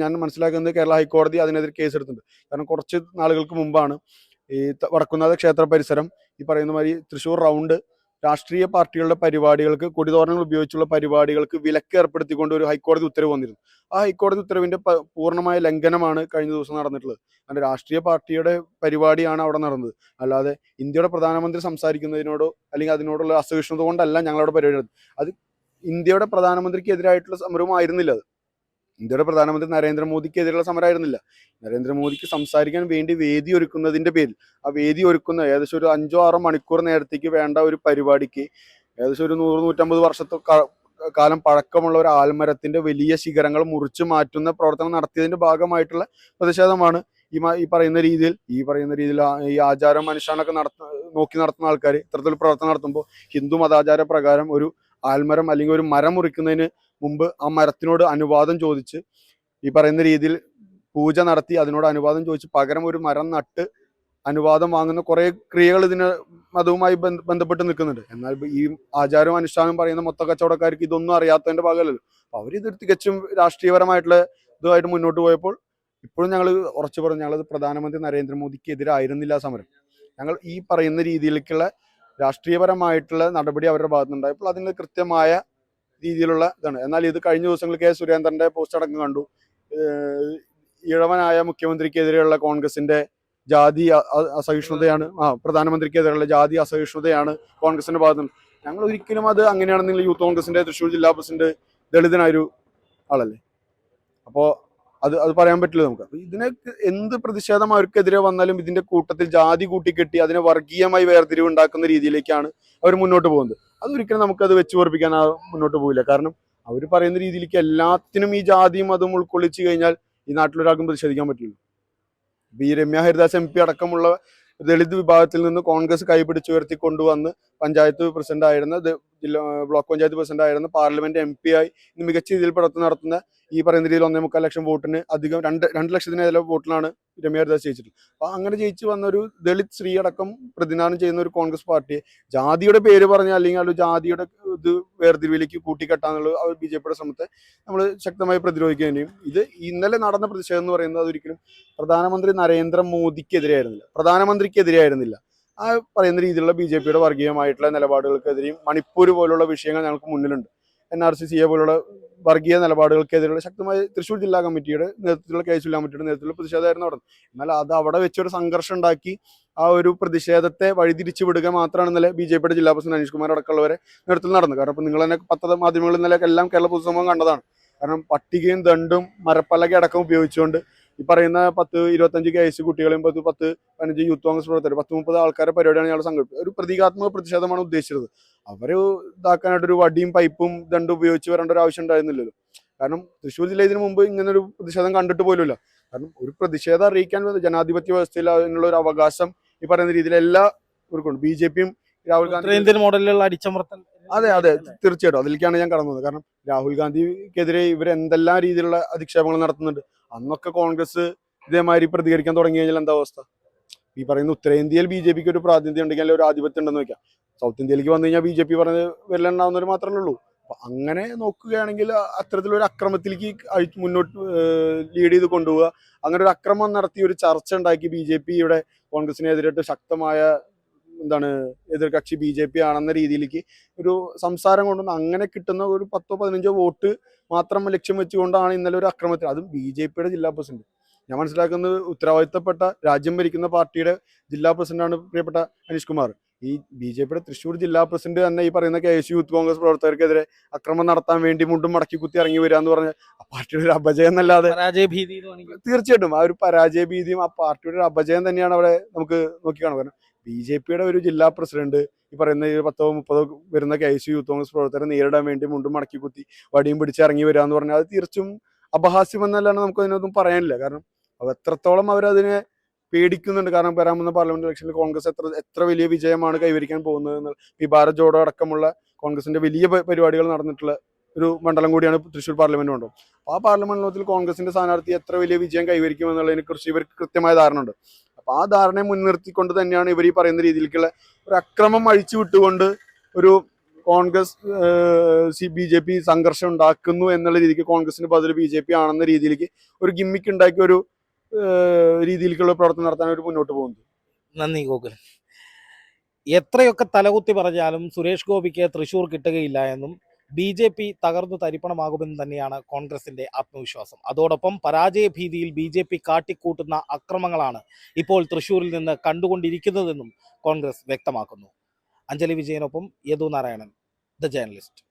ഞാൻ മനസ്സിലാക്കുന്നത് കേരള ഹൈക്കോടതി അതിനെതിരെ കേസെടുത്തിട്ടുണ്ട്. കാരണം കുറച്ച് നാളുകൾക്ക് മുമ്പാണ് ഈ വടക്കുന്നാഥ ക്ഷേത്ര പരിസരം ഈ പറയുന്ന മാതിരി തൃശ്ശൂർ റൗണ്ട് രാഷ്ട്രീയ പാർട്ടികളുടെ പരിപാടികൾക്ക് കൊടിതോരണങ്ങൾ ഉപയോഗിച്ചുള്ള പരിപാടികൾക്ക് വിലക്ക് ഏർപ്പെടുത്തിക്കൊണ്ട് ഒരു ഹൈക്കോടതി ഉത്തരവ് വന്നിരുന്നു. ആ ഹൈക്കോടതി ഉത്തരവിന്റെ പൂർണമായ ലംഘനമാണ് കഴിഞ്ഞ ദിവസം നടന്നിട്ടുള്ളത്. കാരണം രാഷ്ട്രീയ പാർട്ടിയുടെ പരിപാടിയാണ് അവിടെ നടന്നത്. അല്ലാതെ ഇന്ത്യയുടെ പ്രധാനമന്ത്രി സംസാരിക്കുന്നതിനോടോ അല്ലെങ്കിൽ അതിനോടുള്ള അസഹിഷ്ണുത കൊണ്ടല്ല ഞങ്ങളവിടെ പരിപാടി അത് ഇന്ത്യയുടെ പ്രധാനമന്ത്രിക്ക് എതിരായിട്ടുള്ള സമരവും ആയിരുന്നില്ല അത്. ഇന്ത്യയുടെ പ്രധാനമന്ത്രി നരേന്ദ്രമോദിക്കെതിരെയുള്ള സമരമായിരുന്നില്ല നരേന്ദ്രമോദിക്ക് സംസാരിക്കാൻ വേണ്ടി വേദി ഒരുക്കുന്നതിന്റെ പേരിൽ ആ വേദി ഒരുക്കുന്ന ഏകദേശം ഒരു അഞ്ചോ ആറോ മണിക്കൂർ നേരത്തേക്ക് വേണ്ട ഒരു പരിപാടിക്ക് ഏകദേശം ഒരു നൂറ് നൂറ്റമ്പത് വർഷത്തെ കാലം പഴക്കമുള്ള ഒരു ആൽമരത്തിന്റെ വലിയ ശിഖരങ്ങൾ മുറിച്ചു മാറ്റുന്ന പ്രവർത്തനം നടത്തിയതിന്റെ ഭാഗമായിട്ടുള്ള പ്രതിഷേധമാണ് ഈ ഈ പറയുന്ന രീതിയിൽ ഈ പറയുന്ന രീതിയിൽ ഈ ആചാരം അനുഷ്ഠാനമൊക്കെ നടത്ത നോക്കി നടത്തുന്ന ആൾക്കാർ ഇത്തരത്തിൽ പ്രവർത്തനം നടത്തുമ്പോൾ ഹിന്ദു മതാചാര പ്രകാരം ഒരു ആൽമരം അല്ലെങ്കിൽ ഒരു മരം മുറിക്കുന്നതിന് മുമ്പ് ആ മരത്തിനോട് അനുവാദം ചോദിച്ച് ഈ പറയുന്ന രീതിയിൽ പൂജ നടത്തി അതിനോട് അനുവാദം ചോദിച്ച് പകരം ഒരു മരം നട്ട് അനുവാദം വാങ്ങുന്ന കുറേ ക്രിയകൾ ഇതിന് അതുമായി ബന്ധ- ബന്ധപ്പെട്ട് നിൽക്കുന്നുണ്ട്. എന്നാൽ ഈ ആചാരവും അനുഷ്ഠാനവും പറയുന്ന മൊത്ത കച്ചവടക്കാർക്ക് ഇതൊന്നും അറിയാത്തതിന്റെ ഭാഗമല്ലല്ലോ. അപ്പൊ അവരിത് തികച്ചും രാഷ്ട്രീയപരമായിട്ടുള്ള ഇതുമായിട്ട് മുന്നോട്ട് പോയപ്പോൾ ഇപ്പോഴും ഞങ്ങൾ ഉറച്ചു പറഞ്ഞു ഞങ്ങളത് പ്രധാനമന്ത്രി നരേന്ദ്രമോദിക്ക് എതിരായിരുന്നില്ല സമരം. ഞങ്ങൾ ഈ പറയുന്ന രീതിയിലേക്കുള്ള രാഷ്ട്രീയപരമായിട്ടുള്ള നടപടി അവരുടെ ഭാഗത്തുനിന്നുണ്ടായപ്പോൾ അതിന് കൃത്യമായ രീതിയിലുള്ള ഇതാണ്. എന്നാൽ ഇത് കഴിഞ്ഞ ദിവസങ്ങളിൽ കെ സുരേന്ദ്രന്റെ പോസ്റ്റ് അടക്കം കണ്ടു. ഇഴവനായ മുഖ്യമന്ത്രിക്കെതിരെയുള്ള കോൺഗ്രസിന്റെ ജാതി അസഹിഷ്ണുതയാണ്. ആ പ്രധാനമന്ത്രിക്കെതിരെയുള്ള ജാതി അസഹിഷ്ണുതയാണ് കോൺഗ്രസിന്റെ ഭാഗത്തുനിന്ന്. ഞങ്ങൾ ഒരിക്കലും അത് അങ്ങനെയാണെന്നെങ്കിൽ യൂത്ത് കോൺഗ്രസിന്റെ തൃശ്ശൂർ ജില്ലാ പ്രസിഡന്റ് ദളിതനായ ഒരു ആളല്ലേ? അപ്പോ അത് അത് പറയാൻ പറ്റില്ല നമുക്ക്. ഇതിനെ എന്ത് പ്രതിഷേധം അവർക്കെതിരെ വന്നാലും ഇതിന്റെ കൂട്ടത്തിൽ ജാതി കൂട്ടിക്കെട്ടി അതിനെ വർഗീയമായി വേർതിരിവ് ഉണ്ടാക്കുന്ന രീതിയിലേക്കാണ് അവർ മുന്നോട്ട് പോകുന്നത്. അതൊരിക്കലും നമുക്കത് വെച്ച് പൊറപ്പിക്കാൻ ആ മുന്നോട്ട് പോവില്ല. കാരണം അവർ പറയുന്ന രീതിയിലേക്ക് എല്ലാത്തിനും ഈ ജാതിയും അതും ഉൾക്കൊള്ളിച്ചു കഴിഞ്ഞാൽ ഈ നാട്ടിലൊരാൾക്കും പ്രതിഷേധിക്കാൻ പറ്റില്ല ഈ രമ്യ ഹരിദാസ് എം പി അടക്കമുള്ള ദളിത് വിഭാഗത്തിൽ നിന്ന് കോൺഗ്രസ് കൈപിടിച്ച് ഉയർത്തി കൊണ്ടുവന്ന് പഞ്ചായത്ത് പ്രസിഡന്റ് ആയിരുന്ന ജില്ലാ ബ്ലോക്ക് പഞ്ചായത്ത് പ്രസിഡന്റ് ആയിരുന്ന പാർലമെന്റ് എം പി ആയി മികച്ച രീതിയിൽ പ്രവർത്തനം നടത്തുന്ന ഈ പറയുന്ന രീതിയിൽ ഒന്നേ മുക്കാൽ ലക്ഷം വോട്ടിന് അധികം രണ്ട് രണ്ട് ലക്ഷത്തിനേറെ വോട്ടിലാണ് രമ്യ ഹരിദാസ് ജയിച്ചിട്ടുള്ളത്. അപ്പൊ അങ്ങനെ ജയിച്ചു വന്ന ഒരു ദളിത് സ്ത്രീ അടക്കം പ്രതിനിധാനം ചെയ്യുന്ന ഒരു കോൺഗ്രസ് പാർട്ടിയെ ജാതിയുടെ പേര് പറഞ്ഞ അല്ലെങ്കിൽ ഒരു ജാതിയുടെ ഇത് വേർതിരിവിലേക്ക് കൂട്ടിക്കെട്ടാന്നുള്ള ആ ബി ജെ പിയുടെ ശ്രമത്തെ നമ്മൾ ശക്തമായി പ്രതിരോധിക്കുകയും ഇത് ഇന്നലെ നടന്ന പ്രതിഷേധം എന്ന് പറയുന്നത് അതൊരിക്കലും പ്രധാനമന്ത്രി നരേന്ദ്രമോദിക്കെതിരെയായിരുന്നില്ല പ്രധാനമന്ത്രിക്കെതിരെയായിരുന്നില്ല. ആ പറയുന്ന രീതിയിലുള്ള ബി ജെ പിയുടെ വർഗീയമായിട്ടുള്ള നിലപാടുകൾക്കെതിരെയും മണിപ്പൂർ പോലുള്ള വിഷയങ്ങൾ ഞങ്ങൾക്ക് മുന്നിലുണ്ട്. N R C C A പോലുള്ള വർഗീയ നിലപാടുകൾക്കെതിരെയുള്ള ശക്തമായ തൃശ്ശൂർ ജില്ലാ കമ്മിറ്റിയുടെ നേതൃത്വത്തിലുള്ള കെ എസ് ജില്ലാ കമ്മിറ്റിയുടെ നേതൃത്വത്തിലുള്ള പ്രതിഷേധമായിരുന്നു നടന്നത് എന്നാൽ അത് അവിടെ വെച്ചൊരു സംഘർഷം ഉണ്ടാക്കി ആ ഒരു പ്രതിഷേധത്തെ വഴിതിരിച്ചു വിടുക മാത്രമാണ് ഇന്നലെ ബി ജെ പിയുടെ ജില്ലാ പ്രസിഡന്റ് അനീഷ് കുമാർ അടക്കമുള്ളവരെ നേതൃത്വത്തിൽ നടന്നത്. കാരണം ഇപ്പം നിങ്ങൾ തന്നെ പത്ര മാധ്യമങ്ങളിൽ ഇന്നലെ എല്ലാം കേരള പൊതുസമൂഹം കണ്ടതാണ്. കാരണം പട്ടികയും ദണ്ടും മരപ്പലക അടക്കം ഉപയോഗിച്ചുകൊണ്ട് ഈ പറയുന്ന പത്ത് ഇരുപത്തഞ്ച് കെ എസ് കുട്ടികളെയും പത്ത് പത്ത് പതിനഞ്ച് യൂത്ത് കോൺഗ്രസ് പ്രവർത്തകർ പത്ത് മുപ്പത് ആൾക്കാരെ പരിപാടിയാണ് ഞങ്ങൾ സംഘടിപ്പിച്ചത് ഒരു പ്രതീകാത്മക പ്രതിഷേധമാണ് ഉദ്ദേശിച്ചത്. അവർ ഇതാക്കാനായിട്ട് ഒരു വടിയും പൈപ്പും ദണ്ടും ഉപയോഗിച്ച് വരേണ്ട ഒരു ആവശ്യം ഉണ്ടായിരുന്നില്ലല്ലോ. കാരണം തൃശ്ശൂർ ജില്ല ഇതിനു മുമ്പ് ഇങ്ങനെ ഒരു പ്രതിഷേധം കണ്ടിട്ട് പോലുമില്ല. കാരണം ഒരു പ്രതിഷേധം അറിയിക്കാൻ ജനാധിപത്യ വ്യവസ്ഥയിൽ അതിനുള്ള ഒരു അവകാശം ഈ പറയുന്ന രീതിയിൽ എല്ലാ ഇവർക്കുണ്ട്. ബി ജെ പിയും രാഹുൽ ഗാന്ധി മോഡലിലുള്ള അടിച്ചമർത്തൽ അതെ അതെ. തീർച്ചയായിട്ടും. അതിലേക്കാണ് ഞാൻ കടന്നത്. കാരണം രാഹുൽ ഗാന്ധിക്കെതിരെ ഇവർ എന്തെല്ലാം രീതിയിലുള്ള അധിക്ഷേപങ്ങൾ നടത്തുന്നുണ്ട്. അന്നൊക്കെ കോൺഗ്രസ് ഇതേമാതിരി പ്രതികരിക്കാൻ തുടങ്ങി കഴിഞ്ഞാൽ എന്താ അവസ്ഥ? ഈ പറയുന്ന ഉത്തരേന്ത്യയിൽ ബി ജെ പിക്ക് ഒരു പ്രാതിനിധ്യം ഉണ്ടെങ്കിൽ അല്ലെങ്കിൽ ഒരു ആധിപത്യം ഉണ്ടെന്ന് വെക്കാം സൗത്ത് ഇന്ത്യയിലേക്ക് വന്നു കഴിഞ്ഞാൽ ബി ജെ പി പറഞ്ഞ് വരലുണ്ടാവുന്നവർ മാത്രമേ ഉള്ളൂ. അപ്പൊ അങ്ങനെ നോക്കുകയാണെങ്കിൽ അത്തരത്തിലൊരു അക്രമത്തിലേക്ക് അഴി- മുന്നോട്ട് ലീഡ് ചെയ്ത് കൊണ്ടുപോവുക. അങ്ങനെ ഒരു അക്രമം നടത്തി ഒരു ചർച്ച ഉണ്ടാക്കി ബി ജെ പി ഇവിടെ കോൺഗ്രസിനെതിരായിട്ട് ശക്തമായ എന്താണ് എതിർകക്ഷി ബി ജെ പി ആണെന്ന രീതിയിലേക്ക് ഒരു സംസാരം കൊണ്ടുവന്ന് അങ്ങനെ കിട്ടുന്ന ഒരു പത്തോ പതിനഞ്ചോ വോട്ട് മാത്രം ലക്ഷ്യം വെച്ചുകൊണ്ടാണ് ഇന്നലെ ഒരു അക്രമത്തിൽ. അതും ബി ജെ പിയുടെ ജില്ലാ പ്രസിഡന്റ്. ഞാൻ മനസ്സിലാക്കുന്നത് ഉത്തരവാദിത്തപ്പെട്ട രാജ്യം ഭരിക്കുന്ന പാർട്ടിയുടെ ജില്ലാ പ്രസിഡന്റാണ് പ്രിയപ്പെട്ട അനീഷ് കുമാർ. ഈ ബി ജെ പിയുടെ തൃശ്ശൂർ ജില്ലാ പ്രസിഡന്റ് തന്നെ ഈ പറയുന്ന കെ എസ് യൂത്ത് കോൺഗ്രസ് പ്രവർത്തകർക്കെതിരെ അക്രമം നടത്താൻ വേണ്ടി മുണ്ടും മടക്കി കുത്തി ഇറങ്ങി വരിക എന്ന് പറഞ്ഞ ആ പാർട്ടിയുടെ ഒരു അപജയം എന്നല്ലാതെ തീർച്ചയായിട്ടും ആ ഒരു പരാജയ ഭീതിയും ആ പാർട്ടിയുടെ ഒരു അപജയം തന്നെയാണ് അവിടെ നമുക്ക് നോക്കിക്കാണുക കാരണം ബി ജെ പിയുടെ ഒരു ജില്ലാ പ്രസിഡന്റ് ഈ പറയുന്ന ഈ പത്തോ മുപ്പതോ വരുന്ന കെ എസ് യൂത്ത് കോൺഗ്രസ് പ്രവർത്തകരെ നേരിടാൻ വേണ്ടി മുണ്ടും മടക്കി കുത്തി വടിയും പിടിച്ച് ഇറങ്ങി വരിക എന്ന് പറഞ്ഞാൽ അത് തീർച്ചും അപഹാസ്യം എന്നല്ലാണ്ട് നമുക്ക് അതിനൊന്നും പറയാനില്ല. കാരണം അവ എത്രത്തോളം അവരതിനെ പേടിക്കുന്നുണ്ട്. കാരണം വരാൻ പോകുന്ന പാർലമെന്റ് ഇലക്ഷനിൽ കോൺഗ്രസ് എത്ര എത്ര വലിയ വിജയമാണ് കൈവരിക്കാൻ പോകുന്നത് ഈ ഭാരത് ജോഡോ അടക്കമുള്ള കോൺഗ്രസിന്റെ വലിയ പരിപാടികൾ നടന്നിട്ടുള്ള ഒരു മണ്ഡലം കൂടിയാണ് തൃശ്ശൂർ പാർലമെന്റ് മണ്ഡലം ആ പാർലമെന്റ് മണ്ഡലത്തിൽ കോൺഗ്രസിന്റെ സ്ഥാനാർത്ഥി എത്ര വലിയ വിജയം കൈവരിക്കും എന്നുള്ളതിനെ കുറിച്ച് ഇവർക്ക് കൃത്യമായ ധാരണ ഉണ്ട് അപ്പൊ ആ ധാരണയെ മുൻനിർത്തിക്കൊണ്ട് തന്നെയാണ് ഇവർ ഈ പറയുന്ന രീതിയിലേക്കുള്ള ഒരു അക്രമം അഴിച്ചു വിട്ടുകൊണ്ട് ഒരു Congress C B J P സംഘർഷം ഉണ്ടാക്കുന്നു എന്നുള്ള രീതിക്ക് കോൺഗ്രസിന് ബദൽ ബി ജെ പി ആണെന്ന രീതിയിലേക്ക് ഒരു ഗിമ്മിക്ക് ഉണ്ടാക്കിയ ഒരു രീതിയിലേക്കുള്ള പ്രവർത്തനം നടത്താൻ അവർ മുന്നോട്ട് പോകുന്നത് നന്ദി ഗോകുൽ. എത്രയൊക്കെ തലകുത്തി പറഞ്ഞാലും സുരേഷ് ഗോപിക്ക് തൃശൂർ കിട്ടുകയില്ല എന്നും ബി ജെ പി തകർന്നു തരിപ്പണമാകുമെന്ന് തന്നെയാണ് കോൺഗ്രസിന്റെ ആത്മവിശ്വാസം. അതോടൊപ്പം പരാജയ ഭീതിയിൽ ബി ജെ പി കാട്ടിക്കൂട്ടുന്ന അക്രമങ്ങളാണ് ഇപ്പോൾ തൃശൂരിൽ നിന്ന് കണ്ടുകൊണ്ടിരിക്കുന്നതെന്നും കോൺഗ്രസ് വ്യക്തമാക്കുന്നു. അഞ്ജലി വിജയനൊപ്പം യദു നാരായണൻ ദ ജേർണലിസ്റ്റ്.